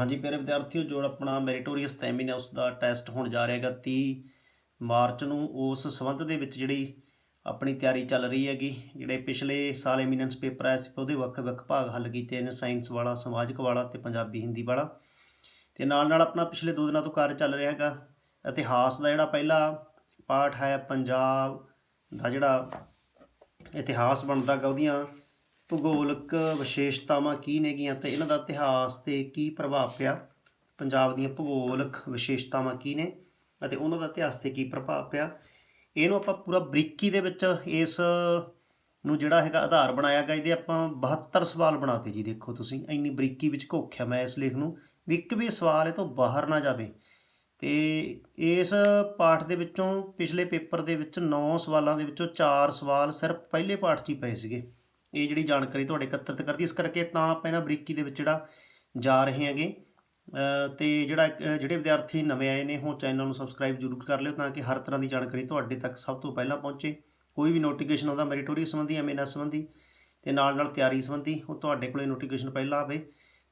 ਹਾਂਜੀ, ਪਿਆਰੇ ਵਿਦਿਆਰਥੀਓ, ਜੋ ਆਪਣਾ ਮੈਰੀਟੋਰੀਅਸ ਸਟੈਮਿਨਾ ਉਸ ਦਾ ਟੈਸਟ ਹੋਣ ਜਾ ਰਿਹਾ ਹੈਗਾ 30 ਮਾਰਚ ਨੂੰ, ਉਸ ਸੰਬੰਧ ਦੇ ਵਿੱਚ ਜਿਹੜੀ ਆਪਣੀ ਤਿਆਰੀ ਚੱਲ ਰਹੀ ਹੈਗੀ, ਜਿਹੜੇ ਪਿਛਲੇ ਸਾਲ ਐਮੀਨੈਂਸ ਪੇਪਰ ਆਇਆ ਸੀ, ਉਹਦੇ ਵੱਖ-ਵੱਖ ਭਾਗ ਹੱਲ ਕੀਤੇ ਨੇ ਸਾਇੰਸ ਵਾਲਾ, ਸਮਾਜਿਕ ਵਾਲਾ ਤੇ ਪੰਜਾਬੀ ਹਿੰਦੀ ਵਾਲਾ। ਤੇ ਨਾਲ ਨਾਲ ਆਪਣਾ ਪਿਛਲੇ ਦੋ ਦਿਨਾਂ ਤੋਂ ਕਾਰਜ ਚੱਲ ਰਿਹਾ ਹੈਗਾ। ਇਤਿਹਾਸ ਦਾ ਜਿਹੜਾ ਪਹਿਲਾ ਪਾਠ ਹੈ, ਪੰਜਾਬ ਦਾ ਜਿਹੜਾ ਇਤਿਹਾਸ ਬਣਦਾ ਗਾ ਉਹਦੀਆਂ ਭੂਗੋਲਿਕ ਵਿਸ਼ੇਸ਼ਤਾਵਾਂ ਕੀ ਨੇਗੀਆਂ ਤੇ ਇਹਨਾਂ ਦਾ ਇਤਿਹਾਸ ਤੇ ਕੀ ਪ੍ਰਭਾਵ ਪਿਆ? ਪੰਜਾਬ ਦੀਆਂ ਭੂਗੋਲਿਕ ਵਿਸ਼ੇਸ਼ਤਾਵਾਂ ਕੀ ਨੇ ਅਤੇ ਉਹਨਾਂ ਦਾ ਇਤਿਹਾਸ ਤੇ ਕੀ ਪ੍ਰਭਾਵ ਪਿਆ? ਇਹਨੂੰ ਆਪਾਂ ਪੂਰਾ ਬਰੀਕੀ ਦੇ ਵਿੱਚ ਇਸ ਨੂੰ ਜਿਹੜਾ ਹੈਗਾ ਆਧਾਰ ਬਣਾਇਆ ਗਿਆ ਇਹਦੇ ਆਪਾਂ 72 ਸਵਾਲ ਬਣਾਤੇ ਜੀ, ਦੇਖੋ ਤੁਸੀਂ, ਇੰਨੀ ਬਰੀਕੀ ਵਿੱਚ ਘੋਖਿਆ ਮੈਂ ਇਸ ਲੇਖ ਨੂੰ ਵੀ ਇੱਕ ਵੀ ਸਵਾਲ ਇਹ ਤੋਂ ਬਾਹਰ ਨਾ ਜਾਵੇ। ਤੇ ਇਸ ਪਾਠ ਦੇ ਵਿੱਚੋਂ ਪਿਛਲੇ ਪੇਪਰ ਦੇ ਵਿੱਚ 9 ਸਵਾਲਾਂ ਦੇ ਵਿੱਚੋਂ 4 ਸਵਾਲ ਸਿਰਫ ਪਹਿਲੇ ਪਾਠ 'ਚ ਹੀ ਪਏ ਸੀਗੇ। ਇਹ ਜਿਹੜੀ ਜਾਣਕਾਰੀ ਤੁਹਾਡੇ ਇਕੱਤਰਿਤ ਕਰਦੀ ਇਸ ਕਰਕੇ ਤਾਂ ਆਪਾਂ ਇਹਨਾਂ ਬਰੀਕੀ ਦੇ ਵਿੱਚ ਜਿਹੜਾ ਜਾ ਰਹੇ ਹਾਂਗੇ। ਅ, ਤੇ ਜਿਹੜਾ ਜਿਹੜੇ ਵਿਦਿਆਰਥੀ ਨਵੇਂ ਆਏ ਨੇ ਉਹ ਚੈਨਲ ਨੂੰ ਸਬਸਕ੍ਰਾਈਬ ਜ਼ਰੂਰ ਕਰ ਲਿਓ ਤਾਂ ਕਿ ਹਰ ਤਰ੍ਹਾਂ ਦੀ ਜਾਣਕਾਰੀ ਤੁਹਾਡੇ ਤੱਕ ਸਭ ਤੋਂ ਪਹਿਲਾਂ ਪਹੁੰਚੇ। ਕੋਈ ਵੀ ਨੋਟੀਫਿਕੇਸ਼ਨ ਆਉਂਦਾ ਮੈਰੀਟੋਰੀਅਸ ਸੰਬੰਧੀ ਐਮਐਨਐਸ ਸੰਬੰਧੀ ਤੇ ਨਾਲ ਨਾਲ ਤਿਆਰੀ ਸੰਬੰਧੀ ਉਹ ਤੁਹਾਡੇ ਕੋਲੇ ਨੋਟੀਫਿਕੇਸ਼ਨ ਪਹਿਲਾਂ ਆਵੇ।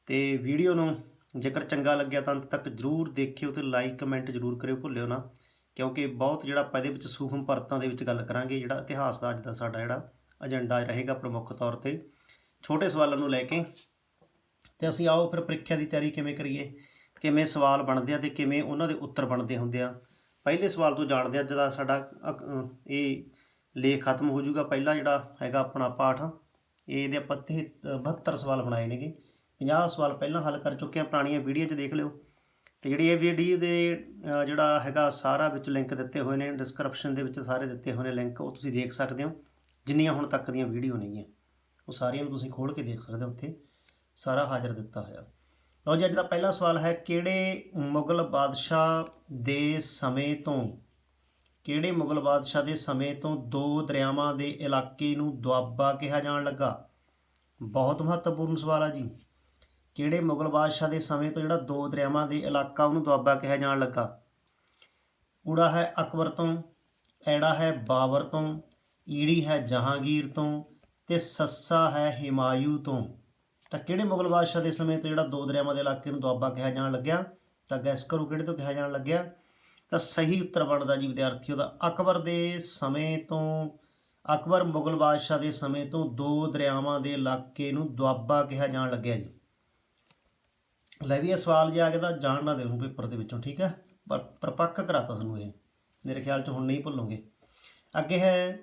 ਤੇ ਵੀਡੀਓ ਨੂੰ ਜੇਕਰ ਚੰਗਾ ਲੱਗਿਆ ਤਾਂ ਅੰਤ ਤੱਕ ਜ਼ਰੂਰ ਦੇਖਿਓ ਤੇ ਲਾਈਕ ਕਮੈਂਟ ਜ਼ਰੂਰ ਕਰਿਓ ਭੁੱਲਿਓ ਨਾ। ਕਿਉਂਕਿ ਬਹੁਤ ਜਿਹੜਾ ਆਪਾਂ ਇਹਦੇ ਵਿੱਚ ਸੂਖਮ ਪਰਤਾਂ ਦੇ ਵਿੱਚ ਗੱਲ ਕਰਾਂਗੇ ਜਿਹੜਾ ਇਤਿਹਾਸ ਦਾ ਅੱਜ ਦਾ ਸਾਡਾ ਜਿਹੜਾ ਏਜੰਡਾ ਰਹੇਗਾ ਪ੍ਰਮੁੱਖ ਤੌਰ ਤੇ। ਛੋਟੇ ਸਵਾਲਾਂ ਨੂੰ ਲੈ ਕੇ ਤੇ ਅਸੀਂ ਆਓ ਫਿਰ ਪ੍ਰੀਖਿਆ ਦੀ ਤਿਆਰੀ ਕਿਵੇਂ ਕਰੀਏ, ਕਿਵੇਂ ਸਵਾਲ ਬਣਦੇ ਆ ਤੇ ਕਿਵੇਂ ਉਹਨਾਂ ਦੇ ਉੱਤਰ ਬਣਦੇ ਹੁੰਦੇ ਆ। ਪਹਿਲੇ ਸਵਾਲ ਤੋਂ ਜਾਣਦੇ ਆ, ਅੱਜ ਸਾਡਾ ਅਕ- ਇਹ ਲੇਖ ਖਤਮ ਹੋ ਜਾਊਗਾ। ਪਹਿਲਾ ਜਿਹੜਾ ਹੈਗਾ ਆਪਣਾ ਪਾਠ, ਇਹਦੇ ਆਪਾਂ 72 ਸਵਾਲ ਬਣਾਏ ਨੇਗੇ। 50 ਸਵਾਲ ਪਹਿਲਾਂ ਹੱਲ ਕਰ ਚੁੱਕੇ ਆ, ਪੁਰਾਣੀਆਂ ਵੀਡੀਓ 'ਚ ਦੇਖ ਲਿਓ। ਤੇ ਜਿਹੜੀ ਇਹ ਵੀਡੀਓ ਦੇ ਜਿਹੜਾ ਹੈਗਾ ਸਾਰਾ ਵਿੱਚ ਲਿੰਕ ਦਿੱਤੇ ਹੋਏ ਨੇ ਡਿਸਕ੍ਰਿਪਸ਼ਨ ਦੇ ਵਿੱਚ ਸਾਰੇ ਦਿੱਤੇ ਹੋਏ ਨੇ ਲਿੰਕ ਉਹ ਤੁਸੀਂ ਦੇਖ ਸਕਦੇ ਹੋ। ਜਿੰਨੀਆਂ ਹੁਣ ਤੱਕ ਦੀਆਂ ਵੀਡੀਓ ਨੇਗੀਆਂ, ਉਹ ਸਾਰੀਆਂ ਨੂੰ ਤੁਸੀਂ ਖੋਲ ਕੇ ਦੇਖ ਸਕਦੇ ਹੋ ਉੱਥੇ। ਸਾਰਾ ਹਾਜ਼ਰ ਦਿੱਤਾ ਹੋਇਆ। ਲਓ ਜੀ, ਅੱਜ ਦਾ ਪਹਿਲਾ ਸਵਾਲ ਹੈ, ਕਿਹੜੇ ਮੁਗਲ ਬਾਦਸ਼ਾਹ ਦੇ ਸਮੇਂ ਤੋਂ, ਕਿਹੜੇ ਮੁਗਲ ਬਾਦਸ਼ਾਹ ਦੇ ਸਮੇਂ ਤੋਂ ਦੋ ਦਰਿਆਵਾਂ ਦੇ ਇਲਾਕੇ ਨੂੰ ਦੁਆਬਾ ਕਿਹਾ ਜਾਣ ਲੱਗਾ? ਬਹੁਤ ਮਹੱਤਵਪੂਰਨ ਸਵਾਲ ਆ ਜੀ। ਕਿਹੜੇ ਮੁਗਲ ਬਾਦਸ਼ਾਹ ਦੇ ਸਮੇਂ ਤੋਂ ਜਿਹੜਾ ਦੋ ਦਰਿਆਵਾਂ ਦੇ ਇਲਾਕਾ ਉਹਨੂੰ ਦੁਆਬਾ ਕਿਹਾ ਜਾਣ ਲੱਗਾ? ਊੜਾ ਹੈ ਅਕਬਰ ਤੋਂ, ਐੜਾ ਹੈ ਬਾਬਰ ਤੋਂ ਈੜੀ ਹੈ ਜਹਾਂਗੀਰ ਤੋਂ ਤੇ ਸੱਸਾ ਹੈ ਹਿਮਾਯੂ ਤੋਂ। ਤਾਂ ਕਿਹੜੇ ਮੁਗਲ ਬਾਦਸ਼ਾਹ ਦੇ ਸਮੇਂ ਤੋਂ ਜਿਹੜਾ ਦੋ ਦਰਿਆਵਾਂ ਦੇ ਇਲਾਕੇ ਨੂੰ ਦੁਆਬਾ ਕਿਹਾ ਜਾਣ ਲੱਗਿਆ? ਤਾਂ ਗੈਸ ਕਰੋ ਕਿਹੜੇ ਤੋਂ ਕਿਹਾ ਜਾਣ ਲੱਗਿਆ? ਤਾਂ ਸਹੀ ਉੱਤਰ ਬਣਦਾ ਜੀ ਵਿਦਿਆਰਥੀਓ ਦਾ। ਅਕਬਰ ਦੇ ਸਮੇਂ ਤੋਂ, ਅਕਬਰ ਮੁਗਲ ਬਾਦਸ਼ਾਹ ਦੇ ਸਮੇਂ ਤੋਂ ਦੋ ਦਰਿਆਵਾਂ ਦੇ ਇਲਾਕੇ ਨੂੰ ਦੁਆਬਾ ਕਿਹਾ ਜਾਣ ਲੱਗਿਆ ਜੀ। ਲੈ ਵੀ ਇਹ ਸਵਾਲ ਜੇ ਆ ਗਿਆ ਤਾਂ ਜਾਣ ਨਾ ਦਿਓ ਪੇਪਰ ਦੇ ਵਿੱਚੋਂ, ਠੀਕ ਹੈ? ਪਰ ਪ੍ਰਪੱਕ ਕਰਾਤਾ ਤੁਹਾਨੂੰ ਇਹ। ਮੇਰੇ ਖਿਆਲ 'ਚ ਹੁਣ ਨਹੀਂ ਭੁੱਲੋਗੇ। ਅੱਗੇ ਹੈ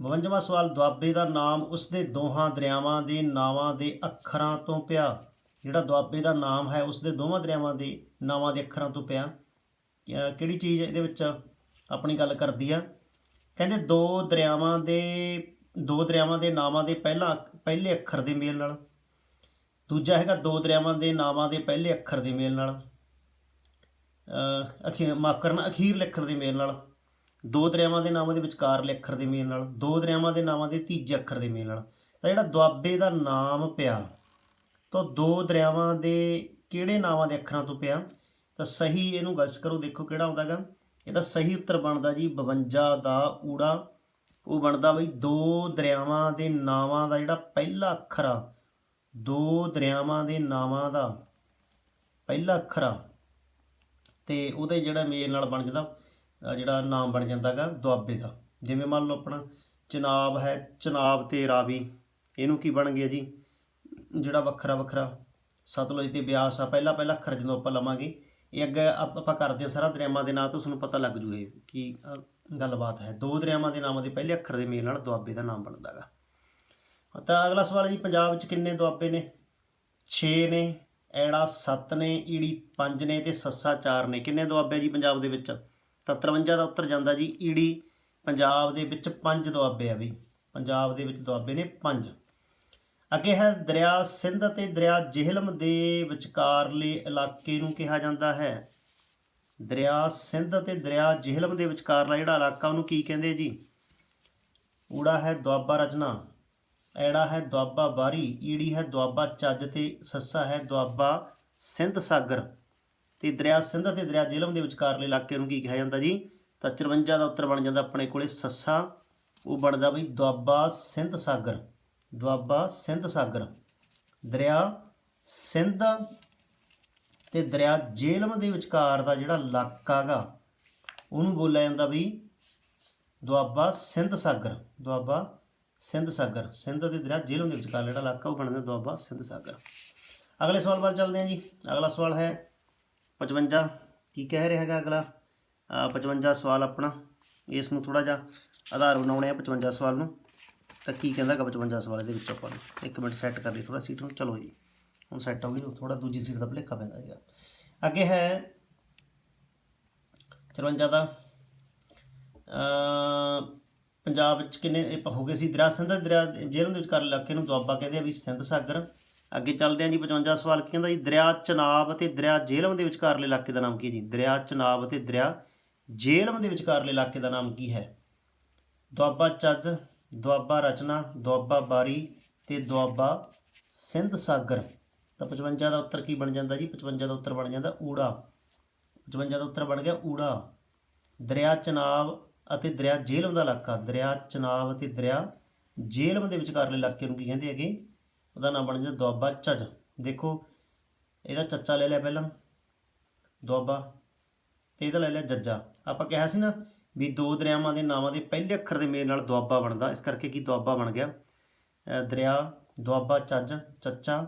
52ਵਾਂ ਸਵਾਲ, ਦੁਆਬੇ ਦਾ ਨਾਮ ਉਸਦੇ ਦੋਹਾਂ ਦਰਿਆਵਾਂ ਦੇ ਨਾਵਾਂ ਦੇ ਅੱਖਰਾਂ ਤੋਂ ਪਿਆ। ਜਿਹੜਾ ਦੁਆਬੇ ਦਾ ਨਾਮ ਹੈ, ਉਸਦੇ ਦੋਵਾਂ ਦਰਿਆਵਾਂ ਦੇ ਨਾਵਾਂ ਦੇ ਅੱਖਰਾਂ ਤੋਂ ਪਿਆ। ਕਿਹੜੀ ਚੀਜ਼ ਇਹਦੇ ਵਿੱਚ ਆਪਣੀ ਗੱਲ ਕਰਦੀ ਆ? ਕਹਿੰਦੇ ਦੋ ਦਰਿਆਵਾਂ ਦੇ, ਦੋ ਦਰਿਆਵਾਂ ਦੇ ਨਾਵਾਂ ਦੇ ਪਹਿਲਾ ਪਹਿਲੇ ਅੱਖਰ ਦੇ ਮੇਲ ਨਾਲ। ਦੂਜਾ ਹੈਗਾ ਦੋ ਦਰਿਆਵਾਂ ਦੇ ਨਾਵਾਂ ਦੇ ਪਹਿਲੇ ਅੱਖਰ ਦੇ ਮੇਲ ਨਾਲ। ਅ ਅਖੀਰ ਮਾਫ ਕਰਨਾ, ਅਖੀਰ ਅੱਖਰ ਦੇ ਮੇਲ ਨਾਲ। ਦੋ ਦਰਿਆਵਾਂ ਦੇ ਨਾਵਾਂ ਦੇ ਵਿਚਕਾਰਲੇ ਅੱਖਰ ਦੇ ਮੇਲ ਨਾਲ, ਦੋ ਦਰਿਆਵਾਂ ਦੇ ਨਾਵਾਂ ਦੇ ਤੀਜੇ ਅੱਖਰ ਦੇ ਮੇਲ ਨਾਲ। ਤਾਂ ਜਿਹੜਾ ਦੁਆਬੇ ਦਾ ਨਾਮ ਪਿਆ, ਤਾਂ ਦੋ ਦਰਿਆਵਾਂ ਦੇ ਕਿਹੜੇ ਨਾਵਾਂ ਦੇ ਅੱਖਰਾਂ ਤੋਂ ਪਿਆ? ਤਾਂ ਸਹੀ ਇਹਨੂੰ ਗੈਸ ਕਰੋ, ਦੇਖੋ ਕਿਹੜਾ ਆਉਂਦਾਗਾ। ਇਹਦਾ ਸਹੀ ਉੱਤਰ ਬਣਦਾ ਜੀ 52 ਦਾ ਊੜਾ। ਉਹ ਬਣਦਾ ਬਈ ਦੋ ਦਰਿਆਵਾਂ ਦੇ ਨਾਵਾਂ ਦਾ ਜਿਹੜਾ ਪਹਿਲਾ ਅੱਖਰ ਆ। ਦੋ ਦਰਿਆਵਾਂ ਦੇ ਨਾਵਾਂ ਦਾ ਪਹਿਲਾ ਅੱਖਰ ਆ। ਤੇ ਉਹਦੇ ਜਿਹੜਾ ਮੇਲ ਨਾਲ ਬਣ ਜਾਂਦਾ। ਜਿਹੜਾ ਨਾਮ ਬਣ ਜਾਂਦਾਗਾ ਦੁਆਬੇ ਦਾ। ਜਿਵੇਂ ਮੰਨ ਲਓ ਆਪਣਾ ਚਨਾਬ ਹੈ, ਚਨਾਬ ਤੇ ਰਾਵੀ। ਇਹਨੂੰ ਕੀ ਬਣ ਗਿਆ ਜੀ? ਜਿਹੜਾ ਵੱਖਰਾ ਵੱਖਰਾ ਸਤਲੁਜ ਤੇ ਬਿਆਸ ਆ, ਪਹਿਲਾ ਪਹਿਲਾ ਅੱਖਰ ਜਦੋਂ ਆਪਾਂ ਲਵਾਂਗੇ। ਇਹ ਅੱਗੇ ਆਪ- ਆਪਾਂ ਕਰਦੇ ਹਾਂ ਸਾਰਾ ਦਰਿਆਵਾਂ ਦੇ ਨਾਂ ਤੋਂ ਤੁਹਾਨੂੰ ਪਤਾ ਲੱਗ ਜੂ ਕਿ ਗੱਲਬਾਤ ਹੈ। ਦੋ ਦਰਿਆਵਾਂ ਦੇ ਨਾਮਾਂ ਦੇ ਪਹਿਲੇ ਅੱਖਰ ਦੇ ਮੇਲ ਨਾਲ ਦੁਆਬੇ ਦਾ ਨਾਮ ਬਣਦਾਗਾ ਤਾਂ ਅਗਲਾ ਸਵਾਲ ਹੈ ਜੀ, ਪੰਜਾਬ ਵਿੱਚ ਕਿੰਨੇ ਦੁਆਬੇ ਨੇ? 6 ਨੇ, ਐੜਾ 7 ਨੇ, ਈੜੀ 5 ਨੇ ਤੇ ਸੱਸਾ 4 ਨੇ। ਕਿੰਨੇ ਦੁਆਬੇ ਜੀ ਪੰਜਾਬ ਦੇ ਵਿੱਚ? ਤਾਂ 53 ਦਾ ਉੱਤਰ ਜਾਂਦਾ ਜੀ ਈੜੀ ਪੰਜਾਬ ਦੇ ਵਿੱਚ ਪੰਜ ਦੁਆਬੇ ਆ ਬਈ। ਪੰਜਾਬ ਦੇ ਵਿੱਚ ਦੁਆਬੇ ਨੇ ਪੰਜ। ਅੱਗੇ ਹੈ ਦਰਿਆ ਸਿੰਧ ਅਤੇ ਦਰਿਆ ਜਿਹਲਮ ਦੇ ਵਿਚਕਾਰਲੇ ਇਲਾਕੇ ਨੂੰ ਕਿਹਾ ਜਾਂਦਾ ਹੈ। ਦਰਿਆ ਸਿੰਧ ਅਤੇ ਦਰਿਆ ਜਿਹਲਮ ਦੇ ਵਿਚਕਾਰਲਾ ਜਿਹੜਾ ਇਲਾਕਾ, ਉਹਨੂੰ ਕੀ ਕਹਿੰਦੇ ਜੀ? ਊੜਾ ਹੈ ਦੁਆਬਾ ਰਚਨਾ, ਐੜਾ ਹੈ ਦੁਆਬਾ ਬਾਰੀ, ਈੜੀ ਹੈ ਦੁਆਬਾ ਚੱਜ ਤੇ, ਸੱਸਾ ਹੈ ਦੁਆਬਾ ਸਿੰਧ ਸਾਗਰ। ਤੇ ਦਰਿਆ ਸਿੰਧ ਅਤੇ ਦਰਿਆ ਜਿਹਲਮ ਦੇ ਵਿਚਕਾਰਲੇ ਇਲਾਕੇ ਨੂੰ ਕੀ ਕਿਹਾ ਜਾਂਦਾ ਜੀ? ਤਾਂ 54 ਦਾ ਉੱਤਰ ਬਣ ਜਾਂਦਾ ਆਪਣੇ ਕੋਲੇ ਸੱਸਾ। ਉਹ ਬਣਦਾ ਬਈ ਦੁਆਬਾ ਸਿੰਧ ਸਾਗਰ। ਦੁਆਬਾ ਸਿੰਧ ਸਾਗਰ। ਦਰਿਆ ਸਿੰਧ ਤੇ ਦਰਿਆ ਜੇਹਲਮ ਦੇ ਵਿਚਕਾਰ ਦਾ ਜਿਹੜਾ ਇਲਾਕਾ ਗਾ, ਉਹਨੂੰ ਬੋਲਿਆ ਜਾਂਦਾ ਵੀ ਦੁਆਬਾ ਸਿੰਧ ਸਾਗਰ। ਦੁਆਬਾ ਸਿੰਧ ਸਾਗਰ। ਸਿੰਧ ਤੇ ਦਰਿਆ ਜੇਹਲਮ ਦੇ ਵਿਚਕਾਰ ਜਿਹੜਾ ਇਲਾਕਾ, ਉਹ ਬਣਦਾ ਦੁਆਬਾ ਸਿੰਧ ਸਾਗਰ। ਅਗਲੇ ਸਵਾਲ ਵੱਲ ਚੱਲਦੇ ਹਾਂ ਜੀ। ਅਗਲਾ ਸਵਾਲ ਹੈ 55 ਕੀ ਕਹਿ ਰਿਹਾ ਹੈਗਾ ਅਗਲਾ? ਅਹ 55 ਸਵਾਲ ਆਪਣਾ, ਇਸ ਨੂੰ ਥੋੜਾ ਜਿਹਾ ਆਧਾਰ ਬਣਾਉਣੇ ਆ 55 ਸਵਾਲ ਨੂੰ। ਤਾਂ ਕੀ ਕਹਿੰਦਾ ਹੈਗਾ 55 ਸਵਾਲ ਇਹਦੇ ਵਿੱਚ ਆਪਾਂ ਨੂੰ? ਇੱਕ ਮਿੰਟ ਸੈੱਟ ਕਰ ਲਈ ਥੋੜਾ ਸੀਟ ਨੂੰ, ਚਲੋ ਜੀ। ਹੁਣ ਸੈੱਟ ਹੋ ਗਈ ਥੋੜਾ ਦੂਜੀ ਸੀਟ ਦਾ ਭੁਲੇਖਾ ਪੈਂਦਾ ਹੈਗਾ। ਅੱਗੇ ਹੈ 54 ਦਾ। ਪੰਜਾਬ ਵਿੱਚ ਕਿੰਨੇ ਇਹ ਹੋ ਗਏ ਸੀ ਦਰਿਆ ਸਿੰਧ ਦਰਿਆ ਜੇਲ੍ਹ ਦੇ ਵਿਚਕਾਰ ਇਲਾਕੇ ਨੂੰ ਦੁਆਬਾ ਕਹਿੰਦੇ ਆ ਵੀ ਸਿੰਧ ਸਾਗਰ। ਅੱਗੇ ਚੱਲਦੇ ਹਾਂ ਜੀ 55 ਸਵਾਲ ਕੀ ਕਹਿੰਦਾ ਜੀ? ਦਰਿਆ, ਚਨਾਬ ਅਤੇ ਦਰਿਆ ਜੇਹਲਮ ਦੇ ਵਿਚਕਾਰਲੇ ਇਲਾਕੇ ਦਾ ਨਾਮ ਕੀ ਹੈ ਜੀ? ਦਰਿਆ, ਚਨਾਬ ਅਤੇ ਦਰਿਆ ਜੇਹਲਮ ਦੇ ਵਿਚਕਾਰਲੇ ਇਲਾਕੇ ਦਾ ਨਾਮ ਕੀ ਹੈ? ਦੁਆਬਾ ਚੱਜ, ਦੁਆਬਾ ਰਚਨਾ, ਦੁਆਬਾ ਬਾਰੀ ਤੇ ਦੁਆਬਾ ਸਿੰਧ ਸਾਗਰ। ਤਾਂ 55 ਦਾ ਉੱਤਰ ਕੀ ਬਣ ਜਾਂਦਾ ਜੀ? 55 ਦਾ ਉੱਤਰ ਬਣ ਜਾਂਦਾ ਊੜਾ। 55 ਦਾ ਉੱਤਰ ਬਣ ਗਿਆ ਊੜਾ। ਦਰਿਆ, ਚਨਾਬ ਅਤੇ ਦਰਿਆ ਜੇਹਲਮ ਦਾ ਇਲਾਕਾ। ਦਰਿਆ, ਚਨਾਬ ਅਤੇ ਦਰਿਆ ਜੇਹਲਮ ਦੇ ਵਿਚਕਾਰਲੇ ਇਲਾਕੇ ਨੂੰ ਕੀ ਕਹਿੰਦੇ ਹੈਗੇ? ਉਹਦਾ ਨਾਮ ਬਣ ਜਾਂਦਾ ਦੁਆਬਾ ਚੱਜ ਦੇਖੋ, ਇਹਦਾ ਚੱਚਾ ਲੈ ਲਿਆ ਪਹਿਲਾਂ, ਦੁਆਬਾ, ਤੇ ਇਹਦਾ ਲੈ ਲਿਆ ਜੱਜਾ। ਆਪਾਂ ਕਿਹਾ ਸੀ ਨਾ ਵੀ ਦੋ ਦਰਿਆਵਾਂ ਦੇ ਨਾਵਾਂ ਦੇ ਪਹਿਲੇ ਅੱਖਰ ਦੇ ਮੇਲ ਨਾਲ ਦੁਆਬਾ ਬਣਦਾ, ਇਸ ਕਰਕੇ ਕੀ ਦੁਆਬਾ ਬਣ ਗਿਆ? ਦਰਿਆ, ਦੁਆਬਾ ਚੱਜ ਚੱਚਾ,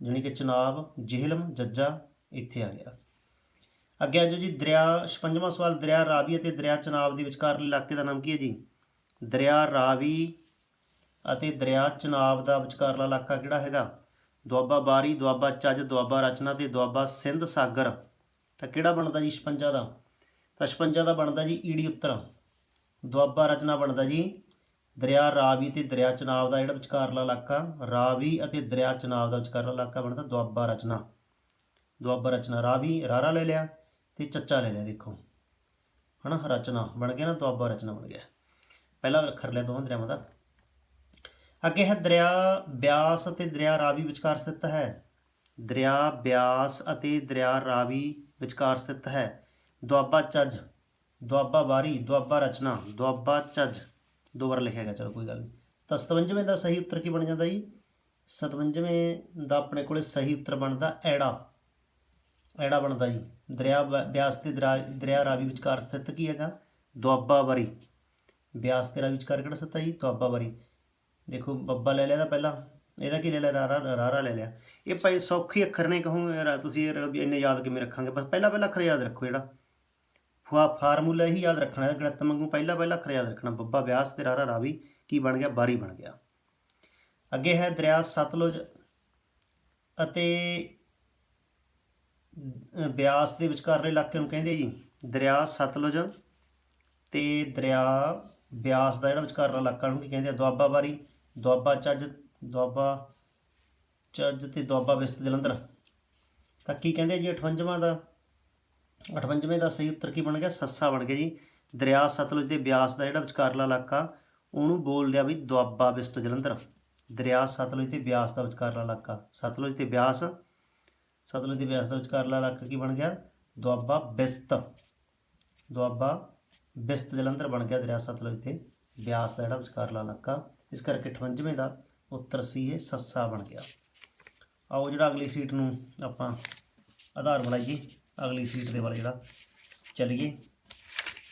ਜਾਣੀ ਕਿ ਚਨਾਬ, ਜਿਹਲਮ, ਜੱਜਾ, ਇੱਥੇ ਆ ਗਿਆ। ਅੱਗੇ ਆ ਜਾਓ ਜੀ, ਦਰਿਆ 56ਵਾਂ ਸਵਾਲ, ਦਰਿਆ ਰਾਵੀ ਅਤੇ ਦਰਿਆ ਚਨਾਬ ਦੇ ਵਿਚਕਾਰ ਇਲਾਕੇ ਦਾ ਨਾਮ ਕੀ ਹੈ ਜੀ? ਦਰਿਆ ਰਾਵੀ ਅਤੇ ਦਰਿਆ ਚਨਾਬ ਦਾ ਵਿਚਕਾਰਲਾ ਇਲਾਕਾ ਕਿਹੜਾ ਹੈਗਾ? ਦੁਆਬਾ ਬਾਰੀ, ਦੁਆਬਾ ਚੱਜ, ਦੁਆਬਾ ਰਚਨਾ ਤੇ ਦੁਆਬਾ ਸਿੰਧ ਸਾਗਰ। ਤਾਂ ਕਿਹੜਾ ਬਣਦਾ ਜੀ 56 ਦਾ? ਤਾਂ 56 ਦਾ ਬਣਦਾ ਜੀ ਈੜੀ ਉੱਤਰ। ਦੁਆਬਾ ਰਚਨਾ ਬਣਦਾ ਜੀ ਦਰਿਆ ਰਾਵੀ ਤੇ ਦਰਿਆ ਚਨਾਬ ਦਾ ਜਿਹੜਾ ਵਿਚਕਾਰਲਾ ਇਲਾਕਾ। ਰਾਵੀ ਅਤੇ ਦਰਿਆ ਚਨਾਬ ਦਾ ਵਿਚਕਾਰਲਾ ਇਲਾਕਾ ਬਣਦਾ ਦੁਆਬਾ ਰਚਨਾ। ਦੁਆਬਾ ਰਚਨਾ ਰਾਵੀ, ਰਾਰਾ ਲੈ ਲਿਆ ਤੇ ਚੱਚਾ ਲੈ ਲਿਆ, ਦੇਖੋ। ਹਨਾ, ਰਚਨਾ ਬਣ ਗਿਆ ਨਾ, ਦੁਆਬਾ ਰਚਨਾ ਬਣ ਗਿਆ। ਪਹਿਲਾ ਅੱਖਰ ਲਿਆ ਦੋਵਾਂ ਦਰਿਆਵਾਂ ਦਾ। ਅੱਗੇ ਹੈ ਦਰਿਆ ਬਿਆਸ ਅਤੇ ਦਰਿਆ ਰਾਵੀ ਵਿਚਕਾਰ ਸਥਿਤ ਹੈ। ਦਰਿਆ ਬਿਆਸ ਅਤੇ ਦਰਿਆ ਰਾਵੀ ਵਿਚਕਾਰ ਸਥਿਤ ਹੈ। ਦੁਆਬਾ ਚੱਜ, ਦੁਆਬਾ ਬਾਰੀ ਦੁਆਬਾ ਰਚਨਾ, ਦੁਆਬਾ ਚੱਜ। ਦੋ ਵਾਰ ਲਿਖਿਆ ਗਿਆ, ਚਲੋ ਕੋਈ ਗੱਲ ਨਹੀਂ। ਤਾਂ 57ਵੇਂ ਦਾ ਸਹੀ ਉੱਤਰ ਕੀ ਬਣ ਜਾਂਦਾ ਜੀ? 57ਵੇਂ ਦਾ ਆਪਣੇ ਕੋਲੇ ਸਹੀ ਉੱਤਰ ਬਣਦਾ ਐੜਾ। ਐੜਾ ਬਣਦਾ ਜੀ। ਦਰਿਆ ਬ- ਬਿਆਸ ਤੇ ਦਰਿਆ ਦਰਿਆ ਰਾਵੀ ਵਿਚਕਾਰ ਸਥਿਤ ਕੀ ਹੈਗਾ? ਦੁਆਬਾ ਬਾਰੀ ਬਿਆਸ ਤੇ ਰਾਵੀ ਵਿਚਕਾਰ ਕਿਹੜਾ ਸਥਿਤ ਹੈ ਜੀ? ਦੁਆਬਾ ਬਾਰੀ ਦੇਖੋ, ਬੱਬਾ ਲੈ ਲਿਆ ਤਾਂ ਪਹਿਲਾਂ। ਇਹਦਾ ਕੀ ਲੈ ਲਿਆ? ਰਾਰਾ ਰਾਰਾ ਲੈ ਲਿਆ। ਇਹ ਭਾਈ ਸੌਖੇ ਅੱਖਰ ਨੇ, ਕਹੂੰ ਤੁਸੀਂ ਇਹ ਇੰਨੇ ਯਾਦ ਕਿਵੇਂ ਰੱਖਾਂਗੇ? ਬਸ ਪਹਿਲਾ ਪਹਿਲਾ ਅੱਖਰ ਯਾਦ ਰੱਖੋ ਜਿਹੜਾ। ਫਾ ਫਾਰਮੂਲਾ ਹੀ ਯਾਦ ਰੱਖਣਾ ਹੈ ਗਣਿਤ ਵਾਂਗੂ ਪਹਿਲਾ ਪਹਿਲਾ ਅੱਖਰ ਯਾਦ ਰੱਖਣਾ। ਬੱਬਾ ਵਿਆਸ ਤੇ ਰਾਰਾ ਰਾਵੀ, ਕੀ ਬਣ ਗਿਆ? ਬਾਰੀ ਬਣ ਗਿਆ। ਅੱਗੇ ਹੈ ਦਰਿਆ, ਸਤਲੁਜ ਅਤੇ ਬਿਆਸ ਦੇ ਵਿਚਕਾਰਲੇ ਇਲਾਕੇ ਨੂੰ ਕਹਿੰਦੇ ਜੀ। ਦਰਿਆ, ਸਤਲੁਜ ਤੇ ਦਰਿਆ ਬਿਆਸ ਦਾ ਜਿਹੜਾ ਵਿਚਕਾਰਲਾ ਇਲਾਕਾ ਨੂੰ ਕੀ ਕਹਿੰਦੇ ਆ? ਦੁਆਬਾ ਬਾਰੀ। ਦੁਆਬਾ ਚੱਜ ਦੁਆਬਾ ਚੱਜ ਤੇ ਦੁਆਬਾ ਵਿਸਤ ਜਲੰਧਰ ਤਾਂ ਕੀ ਕਹਿੰਦੇ ਜੀ 58ਵਾਂ ਦਾ? 58ਵੇਂ ਦਾ ਸਹੀ ਉੱਤਰ ਕੀ ਬਣ ਗਿਆ? ਸੱਸਾ ਬਣ ਗਿਆ ਜੀ। ਦਰਿਆ ਸਤਲੁਜ ਤੇ ਬਿਆਸ ਦਾ ਜਿਹੜਾ ਵਿਚਕਾਰਲਾ ਇਲਾਕਾ, ਉਹਨੂੰ ਬੋਲ ਲਿਆ ਵੀ ਦੁਆਬਾ ਵਿਸਤ ਜਲੰਧਰ ਦਰਿਆ ਸਤਲੁਜ ਤੇ ਬਿਆਸ ਦਾ ਵਿਚਕਾਰਲਾ ਇਲਾਕਾ। ਸਤਲੁਜ ਤੇ ਬਿਆਸ, ਸਤਲੁਜ ਤੇ ਬਿਆਸ ਦਾ ਵਿਚਕਾਰਲਾ ਇਲਾਕਾ ਕੀ ਬਣ ਗਿਆ? ਦੁਆਬਾ ਬਿਸਤ ਦੁਆਬਾ ਬਿਸਤ ਜਲੰਧਰ ਬਣ ਗਿਆ ਦਰਿਆ ਸਤਲੁਜ ਤੇ ਬਿਆਸ ਦਾ ਜਿਹੜਾ ਵਿਚਕਾਰਲਾ ਇਲਾਕਾ। ਇਸ ਕਰਕੇ 58ਵੇਂ ਦਾ ਉੱਤਰ ਸੀ ਇਹ ਸੱਸਾ ਬਣ ਗਿਆ। ਆਓ ਜਿਹੜਾ ਅਗਲੀ ਸੀਟ ਨੂੰ ਆਪਾਂ ਆਧਾਰ ਬਣਾਈਏ, ਅਗਲੀ ਸੀਟ ਦੇ ਵੱਲ ਜਿਹੜਾ ਚੱਲੀਏ।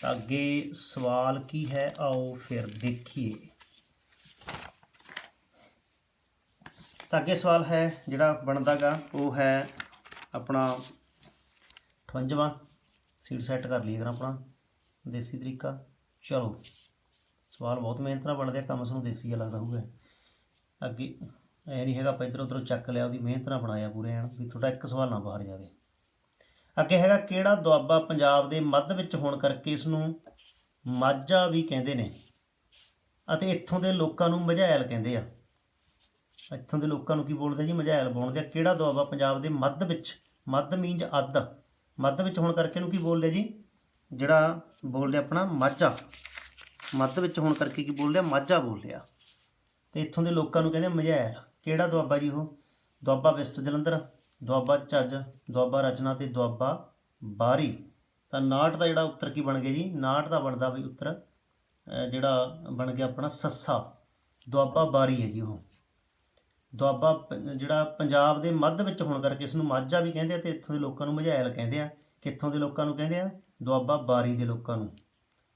ਤਾਂ ਅੱਗੇ ਸਵਾਲ ਕੀ ਹੈ, ਆਓ ਫਿਰ ਦੇਖੀਏ। ਤਾਂ ਅੱਗੇ ਸਵਾਲ ਹੈ ਜਿਹੜਾ ਬਣਦਾਗਾ, ਉਹ ਹੈ ਆਪਣਾ 58ਵਾਂ ਸੀਟ ਸੈੱਟ ਕਰ ਲਈਏ ਕਰਾਂ ਆਪਣਾ, ਦੇਸੀ ਤਰੀਕਾ। ਚਲੋ। ਸਵਾਲ ਬਹੁਤ ਮਿਹਨਤ ਨਾਲ ਬਣਦੇ ਆ, ਕੰਮ ਸਾਨੂੰ ਦੇਸੀ ਜਿਹਾ ਲੱਗਦਾ ਹੋਊਗਾ। ਅੱਗੇ ਐ ਨਹੀਂ ਹੈਗਾ ਆਪਾਂ ਇੱਧਰ ਉੱਧਰੋਂ ਚੱਕ ਲਿਆ, ਉਹਦੀ ਮਿਹਨਤ ਨਾਲ ਬਣਾਇਆ ਪੂਰੇ ਐਨ, ਵੀ ਤੁਹਾਡਾ ਇੱਕ ਸਵਾਲ ਨਾ ਬਾਹਰ ਜਾਵੇ। ਅੱਗੇ ਹੈਗਾ ਕਿਹੜਾ ਦੁਆਬਾ ਪੰਜਾਬ ਦੇ ਮੱਧ ਵਿੱਚ ਹੋਣ ਕਰਕੇ ਇਸ ਨੂੰ ਮਾਝਾ ਵੀ ਕਹਿੰਦੇ ਨੇ ਅਤੇ ਇੱਥੋਂ ਦੇ ਲੋਕਾਂ ਨੂੰ ਮਝੈਲ ਕਹਿੰਦੇ ਆ? ਇੱਥੋਂ ਦੇ ਲੋਕਾਂ ਨੂੰ ਕੀ ਬੋਲਦੇ ਜੀ? ਮਝੈਲ ਬੋਲਦੇ ਆ। ਕਿਹੜਾ ਦੁਆਬਾ ਪੰਜਾਬ ਦੇ ਮੱਧ ਵਿੱਚ, ਮੱਧ ਮੀਨਜ ਅੱਧ, ਮੱਧ ਵਿੱਚ ਹੋਣ ਕਰਕੇ ਇਹਨੂੰ ਕੀ ਬੋਲਦੇ ਜੀ? ਜਿਹੜਾ ਬੋਲਦੇ ਆਪਣਾ ਮਾਝਾ। ਮੱਧ ਵਿੱਚ ਹੋਣ ਕਰਕੇ ਕੀ ਬੋਲ ਰਿਹਾ ਮਾਝਾ ਬੋਲ ਰਿਹਾ ਤੇ ਇੱਥੋਂ ਦੇ ਲੋਕਾਂ ਨੂੰ ਕਹਿੰਦੇ ਮਝੈਲ ਕਿਹੜਾ ਦੁਆਬਾ ਜੀ ਉਹ? ਦੁਆਬਾ ਵਿਸਤ ਜਲੰਧਰ, ਦੁਆਬਾ ਚੱਜ ਦੁਆਬਾ ਰਚਨਾ ਤੇ ਦੁਆਬਾ ਬਾਰੀ। ਤਾਂ ਨਾਟ ਦਾ ਜਿਹੜਾ ਉੱਤਰ ਕੀ ਬਣ ਗਿਆ ਜੀ? ਨਾਟ ਦਾ ਬਣਦਾ ਵੀ ਉੱਤਰ ਜਿਹੜਾ ਬਣ ਗਿਆ ਆਪਣਾ ਸੱਸਾ। ਦੁਆਬਾ ਬਾਰੀ ਹੈ ਜੀ ਉਹ। ਦੁਆਬਾ ਪ- ਜਿਹੜਾ ਪੰਜਾਬ ਦੇ ਮੱਧ ਵਿੱਚ ਹੋਣ ਕਰਕੇ ਇਸ ਨੂੰ ਮਾਝਾ ਵੀ ਕਹਿੰਦੇ ਆ ਤੇ ਇੱਥੋਂ ਦੇ ਲੋਕਾਂ ਨੂੰ ਮਝੈਲ ਕਹਿੰਦੇ ਆ। ਕਿੱਥੋਂ ਦੇ ਲੋਕਾਂ ਨੂੰ ਕਹਿੰਦੇ ਆ? ਦੁਆਬਾ ਬਾਰੀ ਦੇ ਲੋਕਾਂ ਨੂੰ।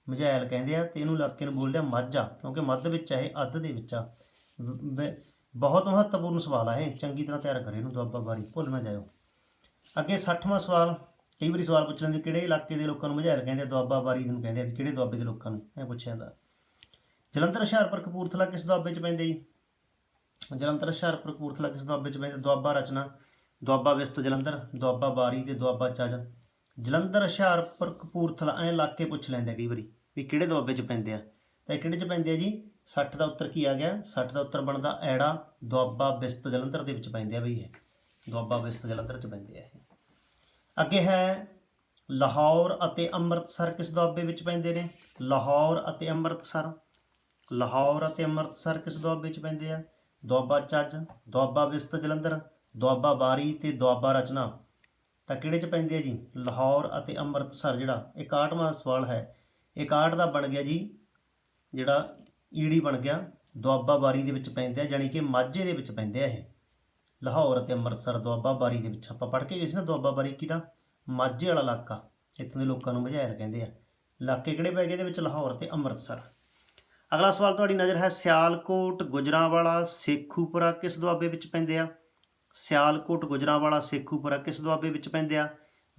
ਮਝੈਲ ਕਹਿੰਦੇ ਆ ਤੇ ਇਹਨੂੰ ਇਲਾਕੇ ਨੂੰ ਬੋਲਦੇ ਆ ਮਾਝਾ, ਕਿਉਂਕਿ ਮੱਧ ਵਿੱਚ ਆ ਇਹ, ਅੱਧ ਦੇ ਵਿੱਚ ਆ। ਬਹੁਤ ਮਹੱਤਵਪੂਰਨ ਸਵਾਲ ਆ ਇਹ, ਚੰਗੀ ਤਰ੍ਹਾਂ ਤਿਆਰ ਕਰੇ ਇਹਨੂੰ ਦੁਆਬਾ ਬਾਰੀ, ਭੁੱਲ ਨਾ ਜਾਇਓ। ਅੱਗੇ 60ਵਾਂ ਸਵਾਲ, ਕਈ ਵਾਰੀ ਸਵਾਲ ਪੁੱਛ ਲੈਂਦੇ, ਕਿਹੜੇ ਇਲਾਕੇ ਦੇ ਲੋਕਾਂ ਨੂੰ ਮਝੈਲ ਕਹਿੰਦੇ ਆ, ਦੁਆਬਾ ਬਾਰੀ ਨੂੰ ਕਹਿੰਦੇ ਆ ਕਿਹੜੇ ਦੁਆਬੇ ਦੇ ਲੋਕਾਂ ਨੂੰ ਇਹ ਪੁੱਛਿਆ ਜਾਂਦਾ। ਜਲੰਧਰ, ਹੁਸ਼ਿਆਰਪੁਰ, ਕਪੂਰਥਲਾ ਕਿਸ ਦੁਆਬੇ 'ਚ ਪੈਂਦੇ ਜੀ? ਜਲੰਧਰ, ਹੁਸ਼ਿਆਰਪੁਰ, ਕਪੂਰਥਲਾ ਕਿਸ ਦੁਆਬੇ 'ਚ ਪੈਂਦੇ? ਦੁਆਬਾ ਰਚਨਾ, ਦੁਆਬਾ ਵਿਸਤ ਜਲੰਧਰ, ਦੁਆਬਾ ਬਾਰੀ ਤੇ ਦੁਆਬਾ ਚੱਜ ਜਲੰਧਰ, ਹੁਸ਼ਿਆਰਪੁਰ, ਕਪੂਰਥਲਾ ਐ ਇਲਾਕੇ ਪੁੱਛ ਲੈਂਦੇ ਆ ਕਈ ਵਾਰੀ ਵੀ ਕਿਹੜੇ ਦੁਆਬੇ 'ਚ ਪੈਂਦੇ ਆ। ਤਾਂ ਇਹ ਕਿਹੜੇ 'ਚ ਪੈਂਦੇ ਆ ਜੀ? 60 ਦਾ ਉੱਤਰ ਕੀ ਆ ਗਿਆ? 60 ਦਾ ਉੱਤਰ ਬਣਦਾ ਐੜਾ, ਦੁਆਬਾ, ਬਿਸਤ ਜਲੰਧਰ ਦੇ ਵਿੱਚ ਪੈਂਦੇ ਆ ਬਈ ਇਹ। ਦੁਆਬਾ, ਬਿਸਤ ਜਲੰਧਰ 'ਚ ਪੈਂਦੇ ਆ ਇਹ। ਅੱਗੇ ਹੈ, ਲਾਹੌਰ ਅਤੇ ਅੰਮ੍ਰਿਤਸਰ ਕਿਸ ਦੁਆਬੇ ਵਿੱਚ ਪੈਂਦੇ ਨੇ? ਲਾਹੌਰ ਅਤੇ ਅੰਮ੍ਰਿਤਸਰ। ਲਾਹੌਰ ਅਤੇ ਅੰਮ੍ਰਿਤਸਰ ਕਿਸ ਦੁਆਬੇ 'ਚ ਪੈਂਦੇ ਆ? ਦੁਆਬਾ ਚੱਜ, ਦੁਆਬਾ ਬਿਸਤ ਜਲੰਧਰ, ਦੁਆਬਾ ਬਾਰੀ ਤੇ ਦੁਆਬਾ ਰਚਨਾ। ਤਾਂ ਕਿਹੜੇ 'ਚ ਪੈਂਦੇ ਆ ਜੀ? ਲਾਹੌਰ ਅਤੇ ਅੰਮ੍ਰਿਤਸਰ, ਜਿਹੜਾ 61ਵਾਂ ਸਵਾਲ ਹੈ। 61 ਦਾ ਬਣ ਗਿਆ ਜੀ, ਜਿਹੜਾ ਈੜੀ ਬਣ ਗਿਆ, ਦੁਆਬਾ ਬਾਰੀ ਦੇ ਵਿੱਚ ਪੈਂਦੇ ਆ, ਜਾਣੀ ਕਿ ਮਾਝੇ ਦੇ ਵਿੱਚ ਪੈਂਦੇ ਆ ਇਹ। ਲਾਹੌਰ ਅਤੇ ਅੰਮ੍ਰਿਤਸਰ, ਦੁਆਬਾ ਬਾਰੀ ਦੇ ਵਿੱਚ ਆਪਾਂ ਪੜ੍ਹ ਕੇ ਗਏ ਸੀ ਨਾ, ਦੁਆਬਾ ਬਾਰੀ ਕਿਹੜਾ? ਮਾਝੇ ਵਾਲਾ ਇਲਾਕਾ, ਇੱਥੋਂ ਦੇ ਲੋਕਾਂ ਨੂੰ ਮਝੈਰ ਕਹਿੰਦੇ ਆ। ਇਲਾਕੇ ਕਿਹੜੇ ਪੈ ਗਏ ਇਹਦੇ ਵਿੱਚ? ਲਾਹੌਰ ਤੇ ਅੰਮ੍ਰਿਤਸਰ। ਅਗਲਾ ਸਵਾਲ ਤੁਹਾਡੀ ਨਜ਼ਰ ਹੈ, ਸਿਆਲਕੋਟ, ਗੁਜਰਾਂਵਾਲਾ, ਸੇਖੂਪੁਰਾ ਕਿਸ ਦੁਆਬੇ ਵਿੱਚ ਪੈਂਦੇ ਆ? ਸਿਆਲਕੋਟ, ਗੁਜਰਾਂਵਾਲਾ, ਸੇਖੂਪੁਰਾ ਕਿਸ ਦੁਆਬੇ ਵਿੱਚ ਪੈਂਦੇ ਆ?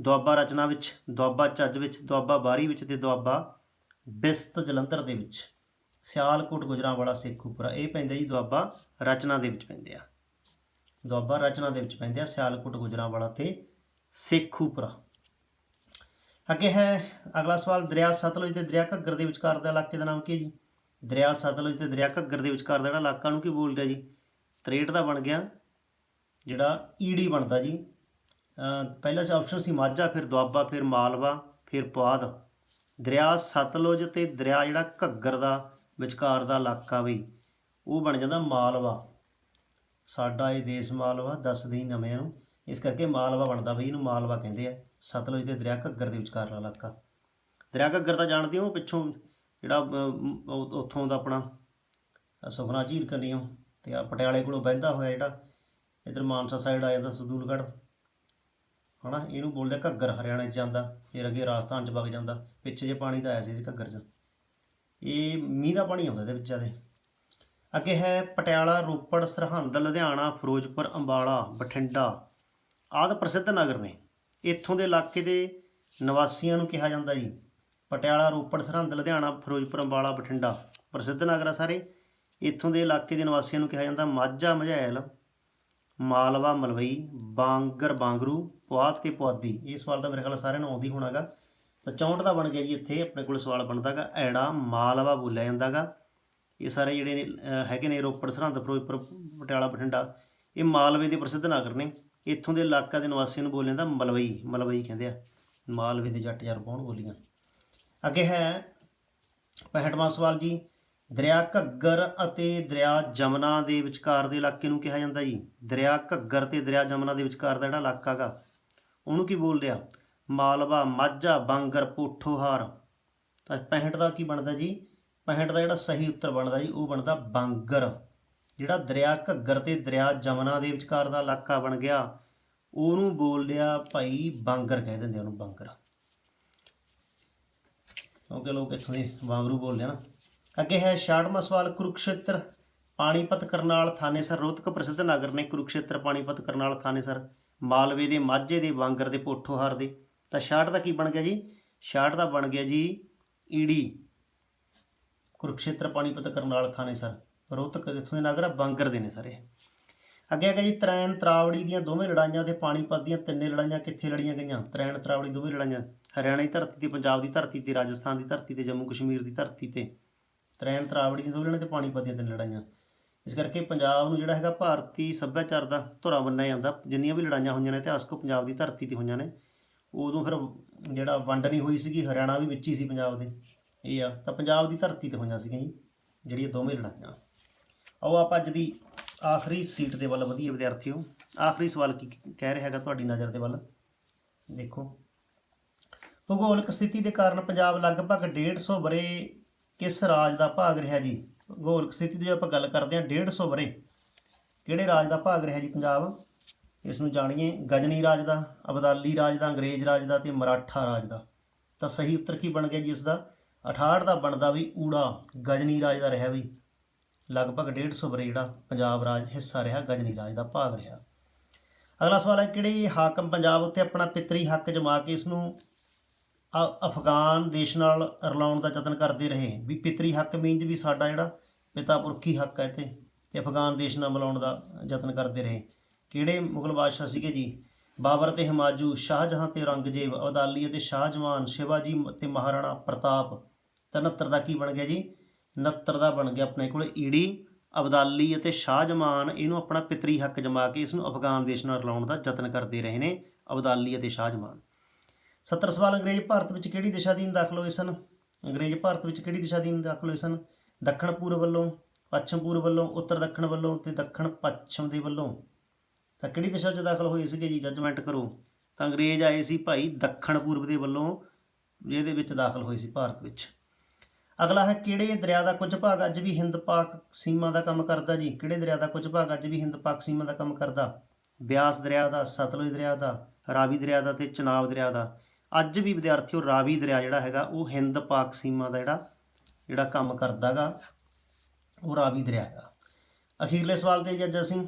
ਦੁਆਬਾ ਰਚਨਾ ਵਿੱਚ, ਦੁਆਬਾ ਚੱਜ ਵਿੱਚ, ਦੁਆਬਾ ਬਾਰੀ ਵਿੱਚ ਤੇ ਦੁਆਬਾ ਬਿਸਤ ਜਲੰਧਰ ਦੇ ਵਿੱਚ। ਸਿਆਲਕੋਟ, ਗੁਜਰਾਂਵਾਲਾ, ਸੇਖੂਪੁਰਾ, ਇਹ ਪੈਂਦਾ ਜੀ ਦੁਆਬਾ ਰਚਨਾ ਦੇ ਵਿੱਚ ਪੈਂਦੇ ਆ। ਦੁਆਬਾ ਰਚਨਾ ਦੇ ਵਿੱਚ ਪੈਂਦੇ ਆ ਸਿਆਲਕੋਟ, ਗੁਜਰਾਂਵਾਲਾ ਤੇ ਸੇਖੂਪੁਰਾ। ਅੱਗੇ ਹੈ ਅਗਲਾ ਸਵਾਲ, ਦਰਿਆ ਸਤਲੁਜ ਤੇ ਦਰਿਆ ਘੱਗਰ ਦੇ ਵਿਚਕਾਰ ਦਾ ਇਲਾਕੇ ਦਾ ਨਾਮ ਕੀ ਹੈ ਜੀ? ਦਰਿਆ ਸਤਲੁਜ ਤੇ ਦਰਿਆ ਘੱਗਰ ਦੇ ਵਿਚਕਾਰ ਦਾ ਜਿਹੜਾ ਇਲਾਕਾ ਨੂੰ ਕੀ ਬੋਲਦੇ ਆ ਜੀ? 63 ਦਾ ਬਣ ਗਿਆ ਜਿਹੜਾ ਈੜੀ ਬਣਦਾ ਜੀ। ਅਹ ਪਹਿਲਾ ਸੀ ਆਪਸ਼ਨ ਸੀ ਮਾਝਾ ਫਿਰ ਦੁਆਬਾ ਫਿਰ ਮਾਲਵਾ ਫਿਰ ਪੁਆਧ। ਦਰਿਆ ਸਤਲੁਜ ਤੇ ਦਰਿਆ ਜਿਹੜਾ ਘੱਗਰ ਦਾ ਵਿਚਕਾਰ ਦਾ ਇਲਾਕਾ ਵੀ ਉਹ ਬਣ ਜਾਂਦਾ ਮਾਲਵਾ। ਸਾਡਾ ਇਹ ਦੇਸ਼ ਮਾਲਵਾ ਦੱਸਦੇ ਹੀ ਨਵੇਂ ਨੂੰ। ਇਸ ਕਰਕੇ ਮਾਲਵਾ ਬਣਦਾ ਬਈ ਇਹਨੂੰ ਮਾਲਵਾ ਕਹਿੰਦੇ ਆ। ਸਤਲੁਜ ਤੇ ਦਰਿਆ ਘੱਗਰ ਦੇ ਵਿਚਕਾਰਲਾ ਇਲਾਕਾ। ਦਰਿਆ ਘੱਗਰ ਤਾਂ ਜਾਣਦੇ ਹੋ ਪਿੱਛੋਂ ਜਿਹੜਾ ਉੱਥੋਂ ਦਾ ਆਪਣਾ ਅ, ਸੁਖਨਾ ਝੀਲ ਕੰਨੀਓ। ਤੇ ਆ ਪਟਿਆਲੇ ਕੋਲੋਂ ਵਹਿੰਦਾ ਹੋਇਆ ਜਿਹੜਾ ਇਧਰ ਮਾਨਸਾ ਸਾਈਡ ਆ ਜਾਂਦਾ ਸਦੂਲਗੜ੍ਹ ਹਨਾ, ਇਹਨੂੰ ਬੋਲਦੇ ਘੱਗਰ, ਹਰਿਆਣੇ 'ਚ ਜਾਂਦਾ, ਫਿਰ ਅੱਗੇ ਰਾਜਸਥਾਨ 'ਚ ਵਗ ਜਾਂਦਾ, ਪਿੱਛੇ ਜੇ ਪਾਣੀ ਤਾਂ ਆਇਆ ਸੀ ਇਸ ਘੱਗਰ 'ਚ। ਇਹ ਮੀਂਹ ਦਾ ਪਾਣੀ ਆਉਂਦਾ ਇਹਦੇ ਵਿੱਚ ਜਿਆਦੇ। ਅੱਗੇ ਹੈ ਪਟਿਆਲਾ, ਰੋਪੜ, ਸਰਹੰਦ, ਲੁਧਿਆਣਾ, ਫਿਰੋਜ਼ਪੁਰ, ਅੰਬਾਲਾ, ਬਠਿੰਡਾ। ਆਦਿ ਪ੍ਰਸਿੱਧ ਨਗਰ ਨੇ। ਇੱਥੋਂ ਦੇ ਇਲਾਕੇ ਦੇ ਨਿਵਾਸੀਆਂ ਨੂੰ ਕਿਹਾ ਜਾਂਦਾ ਜੀ। ਪਟਿਆਲਾ, ਰੋਪੜ, ਸਰਹੰਦ, ਲੁਧਿਆਣਾ, ਫਿਰੋਜ਼ਪੁਰ, ਅੰਬਾਲਾ, ਬਠਿੰਡਾ। ਪ੍ਰਸਿੱਧ ਨਗਰ ਆ ਸਾਰੇ। ਇੱਥੋਂ ਦੇ ਇਲਾਕੇ ਦੇ ਨਿਵਾਸੀਆਂ ਨੂੰ ਕਿਹਾ ਜਾਂਦਾ ਮਾਝਾ ਮਝੈਲ। ਮਾਲਵਾ ਮਲਵਈ ਬਾਂਗਰ ਬਾਂਗਰੂ ਪੁਆਧ ਤੇ ਪੁਆਧੀ। ਇਹ ਸਵਾਲ ਤਾਂ ਮੇਰੇ ਖਿਆਲ ਸਾਰਿਆਂ ਨੂੰ ਆਉਂਦੀ ਹੋਣਾਗਾ ਤਾਂ 64 ਦਾ ਬਣ ਗਿਆ ਜੀ ਇੱਥੇ ਆਪਣੇ ਕੋਲ ਸਵਾਲ ਬਣਦਾਗਾ ਐੜਾ ਮਾਲਵਾ ਬੋਲਿਆ ਜਾਂਦਾਗਾ ਇਹ ਸਾਰੇ ਜਿਹੜੇ ਨੇ, ਹੈਗੇ ਨੇ ਰੋਪੜ ਸਰਹੰਦ ਫਿਰੋਜ਼ਪੁਰ ਪਟਿਆਲਾ ਬਠਿੰਡਾ ਇਹ ਮਾਲਵੇ ਦੇ ਪ੍ਰਸਿੱਧ ਨਾਗਰ ਨੇ। ਇੱਥੋਂ ਦੇ ਇਲਾਕਾ ਦੇ ਨਿਵਾਸੀਆਂ ਨੂੰ ਬੋਲਿਆ ਜਾਂਦਾ ਮਲਵਈ। ਮਲਵਈ ਕਹਿੰਦੇ ਆ ਮਾਲਵੇ ਦੇ ਜੱਟ ਯਾਰ ਕੌਣ ਬੋਲੀਆਂ। ਅੱਗੇ ਹੈ 65ਵਾਂ ਸਵਾਲ ਜੀ। ਦਰਿਆ ਘੱਗਰ ਅਤੇ ਦਰਿਆ ਜਮਨਾ ਦੇ ਵਿਚਕਾਰ ਦੇ ਇਲਾਕੇ ਨੂੰ ਕਿਹਾ ਜਾਂਦਾ ਜੀ। ਦਰਿਆ ਘੱਗਰ ਤੇ ਦਰਿਆ ਜਮਨਾ ਦੇ ਵਿਚਕਾਰ ਦਾ ਜਿਹੜਾ ਇਲਾਕਾ ਹੈਗਾ ਉਹਨੂੰ ਕੀ ਬੋਲਦੇ ਆ? ਮਾਲਵਾ, ਮਾਝਾ, ਬਾਂਗਰ, ਪੋਠੋਹਾਰ। ਤਾਂ 65 ਦਾ ਕੀ ਬਣਦਾ ਜੀ? 65 ਦਾ ਜਿਹੜਾ ਸਹੀ ਉੱਤਰ ਬਣਦਾ ਜੀ, ਉਹ ਬਣਦਾ ਬਾਂਗਰ। ਜਿਹੜਾ ਦਰਿਆ ਘੱਗਰ ਤੇ ਦਰਿਆ ਜਮਨਾ ਦੇ ਵਿਚਕਾਰ ਦਾ ਇਲਾਕਾ ਬਣ ਗਿਆ, ਉਹਨੂੰ ਬੋਲਦੇ ਆ ਭਾਈ ਬਾਂਗਰ ਕਹਿ ਦਿੰਦੇ ਉਹਨੂੰ, ਬਾਂਗਰ। ਕਿਉਂਕਿ ਲੋਕ ਇੱਥੋਂ ਦੇ ਵਾਂਗਰੂ ਬੋਲਦੇ ਆ ਨਾ। ਅੱਗੇ ਹੈ 66ਵਾਂ ਸਵਾਲ ਕੁਰੂਕਸ਼ੇਤਰ, ਪਾਣੀਪਤ ਕਰਨਾਲ ਥਾਨੇਸਰ ਰੋਹਤਕ ਪ੍ਰਸਿੱਧ ਨਗਰ ਨੇ ਕੁਰੂਕਸ਼ੇਤਰ, ਪਾਣੀਪਤ ਕਰਨਾਲ ਥਾਨੇਸਰ ਮਾਲਵੇ ਦੇ ਮਾਝੇ ਦੇ ਬਾਂਗਰ ਦੇ ਪੋਠੋਹਾਰ ਦੇ ਤਾਂ 66 ਦਾ ਕੀ ਬਣ ਗਿਆ ਜੀ? 66 ਦਾ ਬਣ ਗਿਆ ਜੀ ਈੜੀ ਕੁਰੂਕਸ਼ੇਤਰ, ਪਾਣੀਪਤ ਕਰਨਾਲ ਥਾਨੇਸਰ ਰੋਹਤਕ ਇੱਥੋਂ ਦੇ ਨਗਰ ਆ, ਬਾਂਗਰ ਦੇ ਨੇ ਸਾਰੇ ਅੱਗੇ ਹੈਗਾ ਜੀ ਤਰੈਣ ਤਰਾਵੜੀ ਦੀਆਂ ਦੋਵੇਂ ਲੜਾਈਆਂ ਤੇ ਪਾਣੀਪਤ ਦੀਆਂ ਤਿੰਨੇ ਲੜਾਈਆਂ ਕਿੱਥੇ ਲੜੀਆਂ ਗਈਆਂ? ਤਰੈਣ ਤਰਾਵੜੀ ਦੋਵੇਂ ਲੜਾਈਆਂ। ਹਰਿਆਣਾ ਦੀ ਧਰਤੀ ਤੇ, ਪੰਜਾਬ ਦੀ ਧਰਤੀ ਤੇ, ਰਾਜਸਥਾਨ ਦੀ ਧਰਤੀ ਤੇ, ਜੰਮੂ ਕਸ਼ਮੀਰ ਦੀ ਧਰਤੀ ਤੇ। ਤਰੈਣ ਤਰਾਵੜੀ ਦੀਆਂ ਦੋਵੇਂ ਲੜਾਈਆਂ ਤੇ ਪਾਣੀਪਤ ਦੀਆਂ ਤਿੰਨ ਲੜਾਈਆਂ। ਇਸ ਕਰਕੇ ਪੰਜਾਬ ਨੂੰ ਜਿਹੜਾ ਹੈਗਾ ਭਾਰਤੀ ਸੱਭਿਆਚਾਰ ਦਾ ਧੁਰਾ ਮੰਨਿਆ ਜਾਂਦਾ। ਜਿੰਨੀਆਂ ਵੀ ਲੜਾਈਆਂ ਹੋਈਆਂ ਨੇ, ਇਤਿਹਾਸਕ ਪੰਜਾਬ ਦੀ ਧਰਤੀ ਤੇ ਹੋਈਆਂ ਨੇ, ਉਦੋਂ ਫਿਰ ਜਿਹੜਾ ਵੰਡ ਨਹੀਂ ਹੋਈ ਸੀਗੀ, ਹਰਿਆਣਾ ਵੀ ਵਿੱਚ ਹੀ ਸੀ ਪੰਜਾਬ ਦੇ। ਇਹ ਆ, ਤਾਂ ਪੰਜਾਬ ਦੀ ਧਰਤੀ ਤੇ ਹੋਈਆਂ ਸੀਗੀਆਂ ਜੀ, ਜਿਹੜੀਆਂ ਦੋਵੇਂ ਲੜਾਈਆਂ। ਆਓ ਆਪਾਂ ਅੱਜ ਦੀ ਆਖਰੀ ਸੀਟ ਦੇ ਵੱਲ ਵਧੀਆ ਵਿਦਿਆਰਥੀਓ। ਆਖਰੀ ਸਵਾਲ ਕੀ ਕਹਿ ਰਿਹਾ ਹੈਗਾ ਤੁਹਾਡੀ ਨਜ਼ਰ ਦੇ ਵੱਲ? ਦੇਖੋ। ਭੂਗੋਲਿਕ ਸਥਿਤੀ ਦੇ ਕਾਰਨ ਪੰਜਾਬ ਲਗਭਗ 150 ਬਰੇ ਕਿਸ ਰਾਜ ਦਾ ਭਾਗ ਰਿਹਾ ਜੀ? ਭੂਗੋਲਿਕ ਸਥਿਤੀ ਦੀ ਆਪਾਂ ਗੱਲ ਕਰਦੇ ਹਾਂ 150 ਬਰੇ। ਕਿਹੜੇ ਰਾਜ ਦਾ ਭਾਗ ਰਿਹਾ ਜੀ ਪੰਜਾਬ? ਇਸ ਨੂੰ ਜਾਣੀਏ, ਗਜਨੀ ਰਾਜ ਦਾ, ਅਬਦਾਲੀ ਰਾਜ ਦਾ, ਅੰਗਰੇਜ਼ ਰਾਜ ਦਾ ਤੇ ਮਰਾਠਾ ਰਾਜ ਦਾ। ਤਾਂ ਸਹੀ ਉੱਤਰ ਕੀ ਬਣ ਗਿਆ ਜੀ ਇਸ ਦਾ? 68 ਦਾ ਬਣਦਾ ਵੀ ਊੜਾ, ਗਜਨੀ ਰਾਜ ਦਾ ਰਿਹਾ ਵੀ। ਲਗਭਗ 150 ਵਰੇ ਜਿਹੜਾ ਪੰਜਾਬ ਰਾਜ ਹਿੱਸਾ ਰਿਹਾ, ਗਜਨੀ ਰਾਜ ਦਾ ਭਾਗ ਰਿਹਾ। ਅਗਲਾ ਸਵਾਲ ਹੈ, ਕਿਹੜੇ ਹਾਕਮ ਪੰਜਾਬ ਉੱਤੇ ਆਪਣਾ ਪਿਤਰੀ ਹੱਕ ਜਮਾ ਕੇ ਇਸ ਨੂੰ ਅਫਗਾਨ ਦੇਸ਼ ਨਾਲ ਰਲਾਉਣ ਦਾ ਯਤਨ ਕਰਦੇ ਰਹੇ। ਵੀ ਪਿਤਰੀ ਹੱਕ ਮੀਨਜ ਵੀ ਸਾਡਾ ਜਿਹੜਾ ਪਿਤਾ ਪੁਰਖੀ ਹੱਕ ਹੈ ਤੇ ਤੇ ਅਫਗਾਨ ਦੇਸ਼ ਨਾਲ ਮਿਲਾਉਣ ਦਾ ਯਤਨ ਕਰਦੇ ਰਹੇ। ਕਿਹੜੇ ਮੁਗਲ ਬਾਦਸ਼ਾਹ ਸੀਗੇ ਜੀ? ਬਾਬਰ ਤੇ ਹਮਾਜੂ, ਸ਼ਾਹਜਹਾਂ ਤੇ ਔਰੰਗਜ਼ੇਬ ਅਬਦਾਲੀ ਅਤੇ ਸ਼ਾਹਜਮਾਨ ਸ਼ਿਵਾਜੀ ਮ- ਤੇ ਮਹਾਰਾਣਾ ਪ੍ਰਤਾਪ। ਤਾਂ 69 ਦਾ ਕੀ ਬਣ ਗਿਆ ਜੀ? 69 ਦਾ ਬਣ ਗਿਆ ਆਪਣੇ ਕੋਲ ਈੜੀ ਅਬਦਾਲੀ ਅਤੇ ਸ਼ਾਹਜਮਾਨ ਇਹਨੂੰ ਆਪਣਾ ਪਿਤਰੀ ਹੱਕ ਜਮਾ ਕੇ ਇਸ ਨੂੰ ਅਫਗਾਨ ਦੇਸ਼ ਨਾਲ ਰਲਾਉਣ ਦਾ ਯਤਨ ਕਰਦੇ ਰਹੇ ਨੇ ਅਬਦਾਲੀ ਅਤੇ ਸ਼ਾਹਜਮਾਨ 70 ਸਵਾਲ ਅੰਗਰੇਜ਼ ਭਾਰਤ ਵਿੱਚ ਕਿਹੜੀ ਦਿਸ਼ਾ ਅਧੀਨ ਦਾਖਲ ਹੋਏ ਸਨ? ਅੰਗਰੇਜ਼ ਭਾਰਤ ਵਿੱਚ ਕਿਹੜੀ ਦਿਸ਼ਾ ਅਧੀਨ ਦਾਖਲ ਹੋਏ ਸਨ? ਦੱਖਣ ਪੂਰਬ ਵੱਲੋਂ, ਪੱਛਮ ਪੂਰਬ ਵੱਲੋਂ, ਉੱਤਰ ਦੱਖਣ ਵੱਲੋਂ ਤੇ ਦੱਖਣ ਪੱਛਮ ਦੇ ਵੱਲੋਂ। ਤਾਂ ਕਿਹੜੀ ਦਿਸ਼ਾ 'ਚ ਦਾਖਲ ਹੋਏ ਸੀਗੇ ਜੀ? ਜੱਜਮੈਂਟ ਕਰੋ। ਤਾਂ ਅੰਗਰੇਜ਼ ਆਏ ਸੀ ਭਾਈ ਦੱਖਣ ਪੂਰਬ ਦੇ ਵੱਲੋਂ, ਜਿਹਦੇ ਵਿੱਚ ਦਾਖਲ ਹੋਏ ਸੀ ਭਾਰਤ ਵਿੱਚ। ਅਗਲਾ ਹੈ, ਕਿਹੜੇ ਦਰਿਆ ਦਾ ਕੁਝ ਭਾਗ ਅੱਜ ਵੀ ਹਿੰਦ ਪਾਕ ਸੀਮਾ ਦਾ ਕੰਮ ਕਰਦਾ ਜੀ? ਕਿਹੜੇ ਦਰਿਆ ਦਾ ਕੁਝ ਭਾਗ ਅੱਜ ਵੀ ਹਿੰਦ ਪਾਕ ਸੀਮਾ ਦਾ ਕੰਮ ਕਰਦਾ? ਬਿਆਸ ਦਰਿਆ ਦਾ, ਸਤਲੁਜ ਦਰਿਆ ਦਾ, ਰਾਵੀ ਦਰਿਆ ਦਾ ਤੇ ਚਨਾਬ ਦਰਿਆ ਦਾ। ਅੱਜ ਵੀ ਵਿਦਿਆਰਥੀਓ ਰਾਵੀ ਦਰਿਆ ਜਿਹੜਾ ਹੈਗਾ, ਉਹ ਹਿੰਦ ਪਾਕ ਸੀਮਾ ਦਾ ਜਿਹੜਾ ਜਿਹੜਾ ਕੰਮ ਕਰਦਾਗਾ ਉਹ ਰਾਵੀ ਦਰਿਆ ਹੈਗਾ। ਅਖੀਰਲੇ ਸਵਾਲ ਤੇ ਜੱਜ ਸਿੰਘ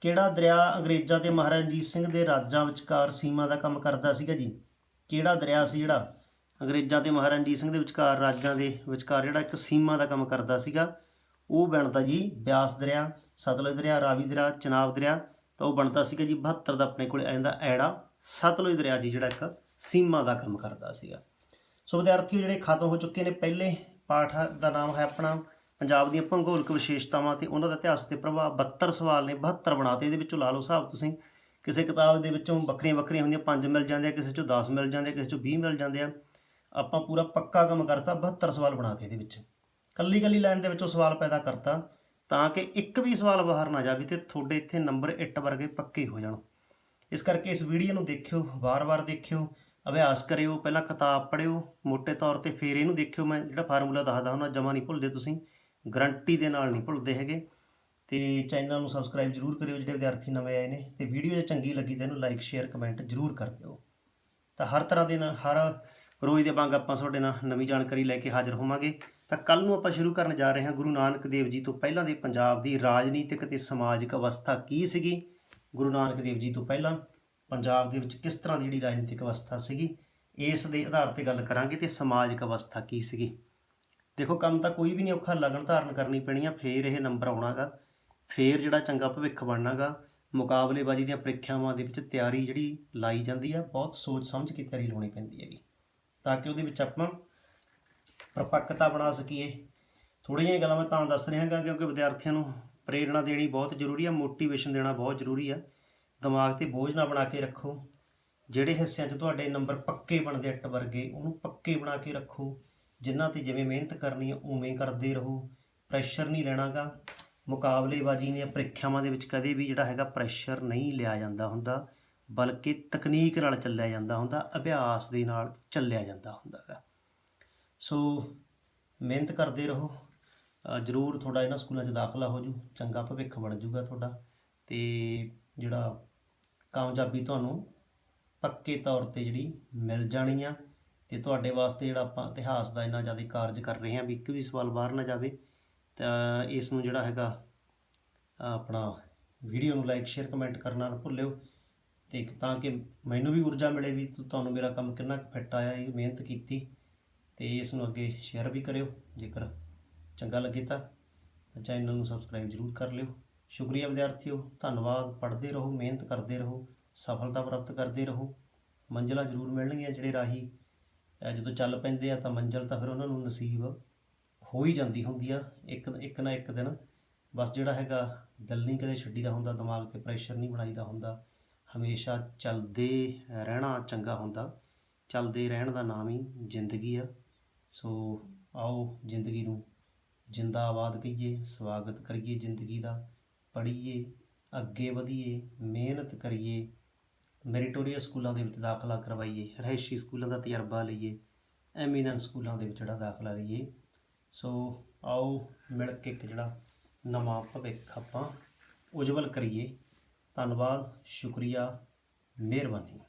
ਕਿਹੜਾ ਦਰਿਆ ਅੰਗਰੇਜ਼ਾਂ ਤੇ ਮਹਾਰਾਜਾ ਰਣਜੀਤ ਸਿੰਘ ਦੇ ਰਾਜਾਂ ਵਿਚਕਾਰ ਸੀਮਾ ਦਾ ਕੰਮ ਕਰਦਾ ਸੀਗਾ ਜੀ? ਕਿਹੜਾ ਦਰਿਆ ਸੀ ਜਿਹੜਾ ਅੰਗਰੇਜ਼ਾਂ ਤੇ ਮਹਾਰਾਜਾ ਰਣਜੀਤ ਸਿੰਘ ਦੇ ਵਿਚਕਾਰ, ਰਾਜਾਂ ਦੇ ਵਿਚਕਾਰ ਜਿਹੜਾ ਇੱਕ ਸੀਮਾ ਦਾ ਕੰਮ ਕਰਦਾ ਸੀਗਾ? ਉਹ ਬਣਦਾ ਜੀ ਬਿਆਸ ਦਰਿਆ, ਸਤਲੁਜ ਦਰਿਆ, ਰਾਵੀ ਦਰਿਆ, ਚਨਾਬ ਦਰਿਆ, ਤਾਂ ਉਹ ਬਣਦਾ ਸੀਗਾ ਜੀ 72 ਦਾ ਆਪਣੇ ਕੋਲ ਆ ਜਾਂਦਾ ਐੜਾ ਸਤਲੁਜ ਦਰਿਆ ਜੀ ਜਿਹੜਾ ਇੱਕ ਸੀਮਾ ਦਾ ਕੰਮ ਕਰਦਾ ਸੀਗਾ। ਸੋ ਵਿਦਿਆਰਥੀਓ, ਜਿਹੜੇ ਖਤਮ ਹੋ ਚੁੱਕੇ ਨੇ, ਪਹਿਲੇ ਪਾਠ ਦਾ ਨਾਮ ਹੈ ਆਪਣਾ ਪੰਜਾਬ ਦੀਆਂ ਭੂਗੋਲਿਕ ਵਿਸ਼ੇਸ਼ਤਾਵਾਂ ਤੇ ਉਹਨਾਂ ਦਾ ਇਤਿਹਾਸ ਤੇ ਪ੍ਰਭਾਵ। 72 ਸਵਾਲ ਨੇ 72 ਬਣਾਤੇ ਇਹਦੇ ਵਿੱਚੋਂ ਲਾ ਲਓ ਹਿਸਾਬ ਤੁਸੀਂ, ਕਿਸੇ ਕਿਤਾਬ ਦੇ ਵਿੱਚੋਂ ਵੱਖਰੀਆਂ ਵੱਖਰੀਆਂ ਹੁੰਦੀਆਂ 5 ਮਿਲ ਜਾਂਦੇ ਆ, ਕਿਸੇ ਚੋਂ 10 ਮਿਲ ਜਾਂਦੇ ਆ, ਕਿਸੇ ਚੋਂ 20 ਮਿਲ ਜਾਂਦੇ ਆ। ਆਪਾਂ ਪੂਰਾ ਪੱਕਾ ਕੰਮ ਕਰਤਾ 72 ਸਵਾਲ ਬਣਾਤੇ ਇਹਦੇ ਵਿੱਚ। ਕੱਲੀ ਕੱਲੀ ਲਾਈਨ ਦੇ ਵਿੱਚੋਂ ਸਵਾਲ ਪੈਦਾ ਕਰਤਾ, ਤਾਂ ਕਿ ਇੱਕ ਵੀ ਸਵਾਲ ਬਾਹਰ ਨਾ ਜਾਵੇ ਤੇ ਤੁਹਾਡੇ ਇੱਥੇ ਨੰਬਰ ਇੱਟ ਵਰਗੇ ਪੱਕੇ ਹੋ ਜਾਣ। ਇਸ ਕਰਕੇ ਇਸ ਵੀਡੀਓ ਨੂੰ ਦੇਖਿਓ, ਵਾਰ-ਵਾਰ ਦੇਖਿਓ। ਅਭਿਆਸ ਕਰਿਓ, ਪਹਿਲਾਂ ਕਿਤਾਬ ਪੜ੍ਹਿਓ ਮੋٹے ਤੌਰ ਤੇ ਫਿਰ ਇਹਨੂੰ ਦੇਖਿਓ। ਮੈਂ ਜਿਹੜਾ ਫਾਰਮੂਲਾ ਦੱਸਦਾ ਹੁੰਦਾ, ਜਮਾ ਨਹੀਂ ਭੁੱਲਦੇ ਤੁਸੀਂ, ਗਰੰਟੀ ਦੇ ਨਾਲ ਨਹੀਂ ਭੁੱਲਦੇ ਹੈਗੇ। ਤੇ ਚੈਨਲ ਨੂੰ ਸਬਸਕ੍ਰਾਈਬ ਜਰੂਰ ਕਰਿਓ, ਜਿਹੜੇ ਵਿਦਿਆਰਥੀ ਨਵੇਂ ਆਏ ਨੇ। ਤੇ ਵੀਡੀਓ ਜੇ ਚੰਗੀ ਲੱਗੀ ਤਾਂ ਇਹਨੂੰ ਲਾਈਕ ਸ਼ੇਅਰ ਕਮੈਂਟ ਜਰੂਰ ਕਰ ਦਿਓ। ਤਾਂ ਹਰ ਤਰ੍ਹਾਂ ਦੇ ਨਾਲ, ਹਰ ਰੋਜ਼ ਦੇ ਵਾਂਗ ਆਪਾਂ ਤੁਹਾਡੇ ਨਾਲ ਨਵੀਂ ਜਾਣਕਾਰੀ ਲੈ ਕੇ ਹਾਜ਼ਰ ਹੋਵਾਂਗੇ। ਤਾਂ ਕੱਲ ਨੂੰ ਆਪਾਂ ਸ਼ੁਰੂ ਕਰਨ ਜਾ ਰਹੇ ਹਾਂ ਗੁਰੂ ਨਾਨਕ ਦੇਵ ਜੀ ਤੋਂ ਪਹਿਲਾਂ ਦੇ ਪੰਜਾਬ ਦੀ ਰਾਜਨੀਤਿਕ ਤੇ ਸਮਾਜਿਕ ਅਵਸਥਾ ਕੀ ਸੀਗੀ? ਗੁਰੂ ਨਾਨਕ ਦੇਵ ਜੀ ਤੋਂ ਪਹਿਲਾਂ। ਪੰਜਾਬ ਦੇ ਵਿੱਚ ਕਿਸ ਤਰ੍ਹਾਂ ਦੀ ਜਿਹੜੀ ਰਾਜਨੀਤਿਕ ਅਵਸਥਾ ਸੀਗੀ, ਇਸ ਦੇ ਆਧਾਰ ਤੇ ਗੱਲ ਕਰਾਂਗੇ ਤੇ ਸਮਾਜਿਕ ਅਵਸਥਾ ਕੀ ਸੀਗੀ। ਦੇਖੋ, ਕੰਮ ਤਾਂ ਕੋਈ ਵੀ ਨਹੀਂ ਔਖਾ, ਲਗਨ ਧਾਰਨ ਕਰਨੀ ਪੈਣੀ ਆ ਫੇਰ ਇਹ ਨੰਬਰ ਆਉਣਾਗਾ, ਫੇਰ ਜਿਹੜਾ ਚੰਗਾ ਭਵਿੱਖ ਬਣਨਾਗਾ, ਮੁਕਾਬਲੇਬਾਜ਼ੀ ਦੀਆਂ ਪ੍ਰੀਖਿਆਵਾਂ ਦੇ ਵਿੱਚ ਤਿਆਰੀ ਜਿਹੜੀ ਲਾਈ ਜਾਂਦੀ ਆ, ਬਹੁਤ ਸੋਚ ਸਮਝ ਕੇ ਤਿਆਰੀ ਲਾਉਣੀ ਪੈਂਦੀ ਹੈਗੀ। ਤਾਂ ਕਿ ਉਹਦੇ ਵਿੱਚ ਆਪਾਂ ਪਰਪੱਕਤਾ ਬਣਾ ਸਕੀਏ। ਥੋੜ੍ਹੀਆਂ ਜਿਹੀਆਂ ਗੱਲਾਂ ਮੈਂ ਤਾਂ ਦੱਸ ਰਿਹਾ ਹਾਂ ਕਿਉਂਕਿ ਵਿਦਿਆਰਥੀਆਂ ਨੂੰ ਪ੍ਰੇਰਣਾ ਦੇਣੀ ਬਹੁਤ ਜ਼ਰੂਰੀ ਆ, ਮੋਟੀਵੇਸ਼ਨ ਦੇਣਾ ਬਹੁਤ ਜ਼ਰੂਰੀ ਆ। ਦਿਮਾਗ ਤੇ ਬੋਝ ਨਾ ਬਣਾ ਕੇ ਰੱਖੋ। ਜਿਹੜੇ ਹਿੱਸਿਆਂ 'ਚ ਤੁਹਾਡੇ ਨੰਬਰ ਪੱਕੇ ਬਣਦੇ ਅੱਟ ਵਰਗੇ, ਉਹਨੂੰ ਪੱਕੇ ਬਣਾ ਕੇ ਰੱਖੋ। ਜਿਨ੍ਹਾਂ ਤੇ ਜਿਵੇਂ ਮਿਹਨਤ ਕਰਨੀ ਹੈ ਉਵੇਂ ਕਰਦੇ ਰਹੋ। ਪ੍ਰੈਸ਼ਰ ਨਹੀਂ ਲੈਣਾਗਾ। ਮੁਕਾਬਲੇਬਾਜ਼ੀ ਦੀਆਂ ਪ੍ਰੀਖਿਆਵਾਂ ਦੇ ਵਿੱਚ ਕਦੇ ਵੀ ਜਿਹੜਾ ਹੈਗਾ ਪ੍ਰੈਸ਼ਰ ਨਹੀਂ ਲਿਆ ਜਾਂਦਾ ਹੁੰਦਾ। ਬਲਕਿ ਤਕਨੀਕ ਨਾਲ ਚੱਲਿਆ ਜਾਂਦਾ ਹੁੰਦਾ, ਅਭਿਆਸ ਦੇ ਨਾਲ ਚੱਲਿਆ ਜਾਂਦਾ ਹੁੰਦਾ ਹੈਗਾ ਸੋ ਮਿਹਨਤ ਕਰਦੇ ਰਹੋ। ਜ਼ਰੂਰ ਤੁਹਾਡਾ ਇਹਨਾਂ ਸਕੂਲਾਂ 'ਚ ਦਾਖਲਾ ਹੋ ਜੂ ਚੰਗਾ ਭਵਿੱਖ ਬਣ ਜੂਗਾ ਤੁਹਾਡਾ। ਤੇ ਜਿਹੜਾ ਕਾਮਯਾਬੀ ਤੁਹਾਨੂੰ ਪੱਕੇ ਤੌਰ ਤੇ ਜਿਹੜੀ ਮਿਲ ਜਾਣੀ ਆ ਤੇ ਤੁਹਾਡੇ ਵਾਸਤੇ ਜਿਹੜਾ ਆਪਾਂ ਇਤਿਹਾਸ ਦਾ ਇੰਨਾ ਜ਼ਿਆਦਾ ਕਾਰਜ ਕਰ ਰਹੇ ਹਾਂ ਵੀ ਇੱਕ ਵੀ ਸਵਾਲ ਬਾਹਰ ਨਾ ਜਾਵੇ, ਤਾਂ ਇਸ ਨੂੰ ਜਿਹੜਾ ਹੈਗਾ ਆਪਣਾ ਵੀਡੀਓ ਨੂੰ ਲਾਈਕ ਸ਼ੇਅਰ ਕਮੈਂਟ ਕਰਨਾ ਨਾ ਭੁੱਲਿਓ ਤੇ ਤਾਂ ਕਿ ਮੈਨੂੰ ਵੀ ਊਰਜਾ ਮਿਲੇ ਵੀ ਤੁਹਾਨੂੰ ਮੇਰਾ ਕੰਮ ਕਿੰਨਾ ਫਿੱਟ ਆਇਆ, ਇਹ ਮਿਹਨਤ ਕੀਤੀ ਤੇ ਇਸ ਨੂੰ ਅੱਗੇ ਸ਼ੇਅਰ ਵੀ ਕਰਿਓ। ਜੇਕਰ ਚੰਗਾ ਲੱਗੇ ਤਾਂ ਚੈਨਲ ਨੂੰ ਸਬਸਕ੍ਰਾਈਬ ਜ਼ਰੂਰ ਕਰ ਲਿਓ। ਸ਼ੁਕਰੀਆ ਵਿਦਿਆਰਥੀਓ, ਧੰਨਵਾਦ। ਪੜ੍ਹਦੇ ਰਹੋ, ਮਿਹਨਤ ਕਰਦੇ ਰਹੋ, ਸਫਲਤਾ ਪ੍ਰਾਪਤ ਕਰਦੇ ਰਹੋ। ਮੰਜ਼ਿਲਾਂ ਜ਼ਰੂਰ ਮਿਲਣਗੀਆਂ ਜਿਹੜੇ ਰਾਹੀ ਜਦੋਂ ਚੱਲ ਪੈਂਦੇ ਆ ਤਾਂ ਮੰਜ਼ਿਲ ਤਾਂ ਫਿਰ ਉਹਨਾਂ ਨੂੰ ਨਸੀਬ ਹੋ ਹੀ ਜਾਂਦੀ ਹੁੰਦੀ ਆ, ਇੱਕ ਇੱਕ ਨਾ ਇੱਕ ਦਿਨ। ਬਸ ਜਿਹੜਾ ਹੈਗਾ ਦਿਲ ਨਹੀਂ ਕਦੇ ਛੱਡੀਦਾ ਹੁੰਦਾ, ਦਿਮਾਗ ਤੇ ਪ੍ਰੈਸ਼ਰ ਨਹੀਂ ਬਣਾਈਦਾ ਹੁੰਦਾ। ਹਮੇਸ਼ਾ ਚੱਲਦੇ ਰਹਿਣਾ ਚੰਗਾ ਹੁੰਦਾ। ਚੱਲਦੇ ਰਹਿਣ ਦਾ ਨਾਮ ਹੀ ਜ਼ਿੰਦਗੀ ਆ। ਸੋ ਆਓ ਜ਼ਿੰਦਗੀ ਨੂੰ ਜਿੰਦਾਬਾਦ ਕਹੀਏ, ਸਵਾਗਤ ਕਰੀਏ ਜ਼ਿੰਦਗੀ ਦਾ। ਪੜ੍ਹੀਏ, ਅੱਗੇ ਵਧੀਏ, ਮਿਹਨਤ ਕਰੀਏ ਮੈਰੀਟੋਰੀਅਸ ਸਕੂਲਾਂ ਦੇ ਵਿੱਚ ਦਾਖਲਾ ਕਰਵਾਈਏ ਰਹਿਸ਼ੀ ਸਕੂਲਾਂ ਦਾ ਤਜਰਬਾ ਲਈਏ ਐਮੀਨੈਂਟ ਸਕੂਲਾਂ ਦੇ ਵਿੱਚ ਜਿਹੜਾ ਦਾਖਲਾ ਲਈਏ। ਸੋ ਆਓ ਮਿਲ ਕੇ ਇੱਕ ਜਿਹੜਾ ਨਵਾਂ ਭਵਿੱਖ ਆਪਾਂ ਉਜਵਲ ਕਰੀਏ। ਧੰਨਵਾਦ, ਸ਼ੁਕਰੀਆ, ਮਿਹਰਬਾਨੀ।